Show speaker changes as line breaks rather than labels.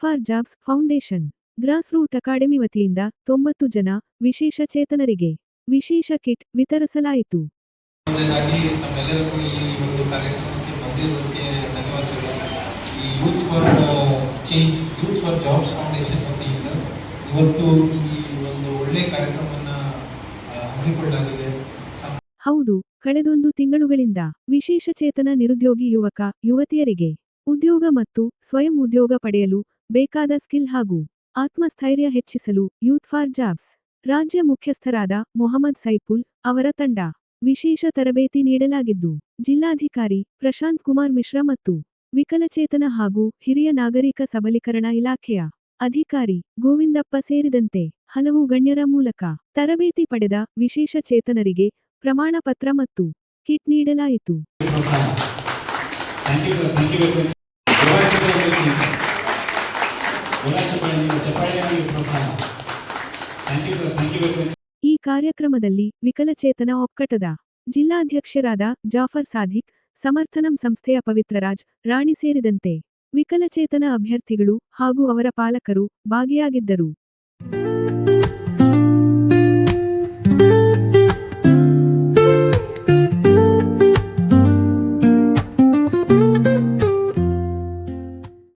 For jobs foundation. Grass root academy ವತಿಯಿಂದ ತೊಂಬತ್ತು ಜನ ವಿಶೇಷ ಚೇತನರಿಗೆ ವಿಶೇಷ ಕಿಟ್ ವಿತರಿಸಲಾಯಿತು. ಹೌದು ಕಳೆದೊಂದು ತಿಂಗಳುಗಳಿಂದ ವಿಶೇಷ ಚೇತನ ನಿರುದ್ಯೋಗಿ ಯುವಕ ಯುವತಿಯರಿಗೆ ಉದ್ಯೋಗ ಮತ್ತು ಸ್ವಯಂ ಉದ್ಯೋಗ ಪಡೆಯಲು ಬೇಕಾದ ಸ್ಕಿಲ್ ಹಾಗೂ ಆತ್ಮಸ್ಥೈರ್ಯ ಹೆಚ್ಚಿಸಲು ಯೂತ್ ಫಾರ್ ಜಾಬ್ಸ್. ರಾಜ್ಯ ಮುಖ್ಯಸ್ಥರಾದ ಮೊಹಮ್ಮದ್ ಸೈಫುಲ್ ಅವರ ತಂಡ ವಿಶೇಷ ತರಬೇತಿ ನೀಡಲಾಗಿದ್ದು, ಜಿಲ್ಲಾಧಿಕಾರಿ ಪ್ರಶಾಂತ್ ಕುಮಾರ್ ಮಿಶ್ರಾ ಮತ್ತು ವಿಕಲಚೇತನ ಹಾಗೂ ಹಿರಿಯ ನಾಗರಿಕ ಸಬಲೀಕರಣ ಇಲಾಖೆಯ ಅಧಿಕಾರಿ ಗೋವಿಂದಪ್ಪ ಸೇರಿದಂತೆ ಹಲವು ಗಣ್ಯರ ಮೂಲಕ ತರಬೇತಿ ಪಡೆದ ವಿಶೇಷ ಚೇತನರಿಗೆ ಪ್ರಮಾಣ ಪತ್ರ ಮತ್ತು ಕಿಟ್ ನೀಡಲಾಯಿತು. ಈ ಕಾರ್ಯಕ್ರಮದಲ್ಲಿ ವಿಕಲಚೇತನ ಒಕ್ಕಟದ ಜಿಲ್ಲಾಧ್ಯಕ್ಷರಾದ ಜಾಫರ್ ಸಾಧಿಕ್ ಸಮರ್ಥನಂ ಸಂಸ್ಥೆಯ ಪವಿತ್ರರಾಜ್ ರಾಣಿ ಸೇರಿದಂತೆ ವಿಕಲಚೇತನ ಅಭ್ಯರ್ಥಿಗಳು ಹಾಗೂ ಅವರ ಪಾಲಕರು ಭಾಗಿಯಾಗಿದ್ದರು.